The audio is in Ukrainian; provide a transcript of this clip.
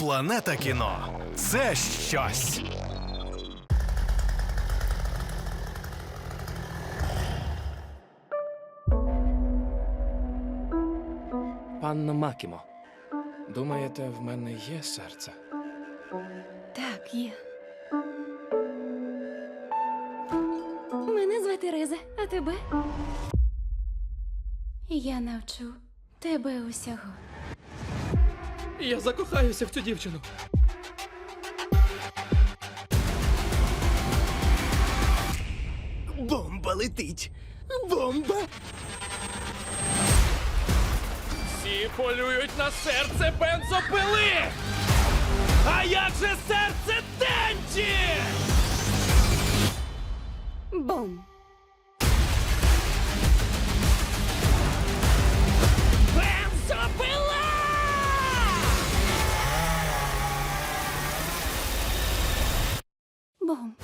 Планета кіно це щось. Панно Макімо, думаєте, в мене є серце? Так, є. Мене звати Риза, а тебе? Я навчу тебе усього. Я закохаюся в цю дівчину. Бомба летить! Бомба! Всі полюють на серце бензопили! А як же серце Денті? Бум! ボン。